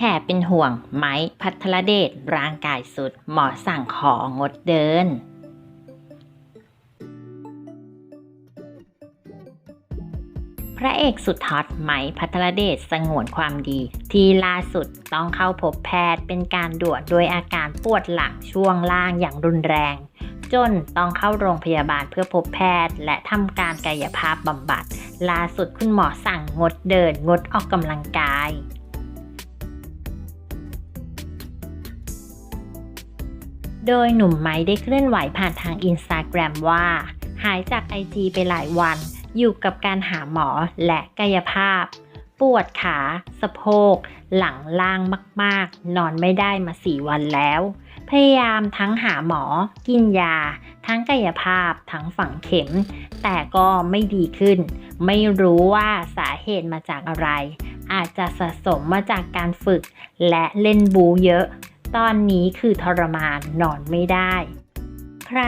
แห่เป็นห่วงไม้พัทรเดชร่างกายสุด หมอสั่งของดเดิน พระเอกสุดฮอตไหมพัทรเดชสงวนความดี ที่ล่าสุดต้องเข้าพบแพทย์เป็นการด่วนโดยอาการปวดหลังช่วงล่างอย่างรุนแรง จนต้องเข้าโรงพยาบาลเพื่อพบแพทย์ และทำการกายภาพบำบัดล่าสุดคุณหมอสั่งงดเดินงดออกกำลังกาย โดยหนุ่มไม้ได้เคลื่อนไหวผ่านทางอินสตาแกรมว่า หายจากไอจีไปหลายวัน อยู่กับการหาหมอและกายภาพ ปวดขา สะโพก หลังล่างมาก ๆ นอนไม่ได้มาสี่วันแล้ว พยายามทั้งหาหมอ กินยา ทั้งกายภาพ ทั้งฝังเข็ม แต่ก็ไม่ดีขึ้น ไม่รู้ว่าสาเหตุมาจากอะไร อาจจะสะสมมาจากการฝึกและเล่นบูเยอะ ตอนนี้คือทรมานนอนไม่ได้ ใคร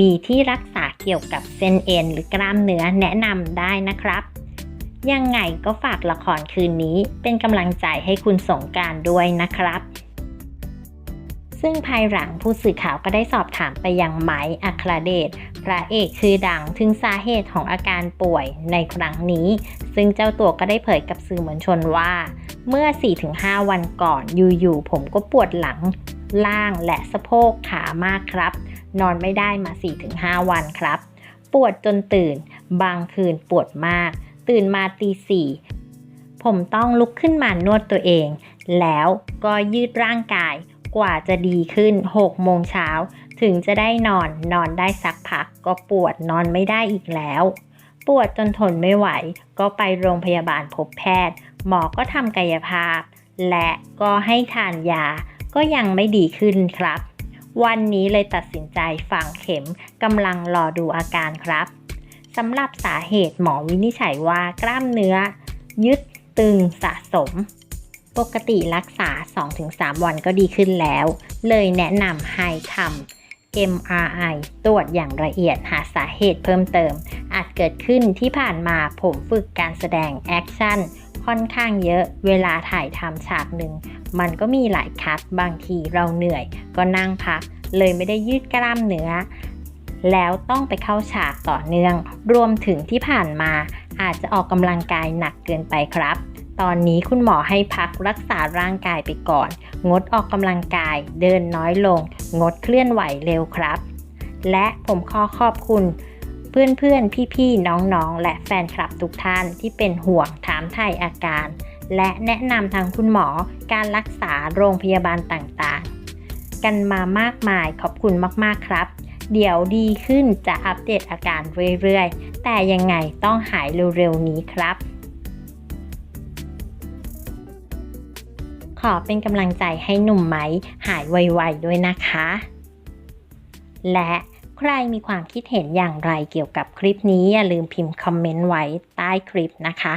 มีที่รักษาเกี่ยวกับเส้นเอ็นหรือกล้ามเนื้อแนะนำได้นะครับ ยังไงก็ฝากละครคืนนี้เป็นกำลังใจให้คุณสงการด้วยนะครับ ซึ่งภายหลังผู้สื่อข่าวก็ได้สอบถามไปยังไม้อัครเดช พระเอกชื่อดังถึงสาเหตุของอาการป่วยในครั้งนี้ ซึ่งเจ้าตัวก็ได้เผยกับสื่อมวลชนว่า เมื่อ 4-5 วันก่อนอยู่ๆผมก็ปวดหลังล่างและสะโพกขามากครับ นอนไม่ได้มา 4-5 วันครับ ปวดจนตื่น บางคืนปวดมาก ตื่นมาตีสี่ผมต้องลุกขึ้นมานวดตัวเอง แล้วก็ยืดร่างกาย กว่าจะดีขึ้น 6 โมงเช้า ถึงจะได้นอนนอนได้สักพัก ก็ปวดนอนไม่ได้อีกแล้ว ปวดจนทนไม่ไหว ก็ไปโรงพยาบาลพบแพทย์ หมอก็ทำกายภาพ และก็ให้ทานยา ก็ยังไม่ดีขึ้นครับ วันนี้เลยตัดสินใจฝังเข็มกำลังรอดูอาการครับสำหรับสาเหตุหมอวินิจฉัยว่ากล้ามเนื้อ ยึดตึงสะสม ปกติรักษา 2-3 วันก็ดีขึ้นแล้ว เลยแนะนำให้ทำ MRI ตรวจอย่างละเอียดหาสาเหตุเพิ่มเติม อาจเกิดขึ้นที่ผ่านมาผมฝึกการแสดงแอคชั่นค่อนข้างเยอะเวลาถ่ายทำฉากหนึ่ง มันก็มีหลายคัดบางทีเราเหนื่อย ก็นั่งพัก เลยไม่ได้ยืดกล้ามเนื้อ แล้วต้องไปเข้าฉากต่อเนื่อง รวมถึงที่ผ่านมาอาจจะออกกำลังกายหนักเกินไปครับ ตอนนี้คุณหมอให้พักรักษาร่างกายไปก่อน งดออกกำลังกาย เดินน้อยลง งดเคลื่อนไหวเร็วครับ และผมขอขอบคุณ เพื่อนๆ พี่ๆ น้องๆ และแฟนคลับทุกท่านที่เป็นห่วงถามไทยอาการ และแนะนำทางคุณหมอการรักษาโรงพยาบาลต่างๆ กันมามากมายขอบคุณมากๆครับ เดี๋ยวดีขึ้นจะอัปเดตอาการเรื่อยๆ แต่ยังไงต้องหายเร็วๆนี้ครับ อเป็นกำลังใจให้หนุ่มไหมหายไวๆด้วยนะคะ และใครมีความคิดเห็นอย่างไรเกี่ยวกับคลิปนี้อย่าลืมพิมพ์คอมเมนต์ไว้ใต้คลิปนะคะ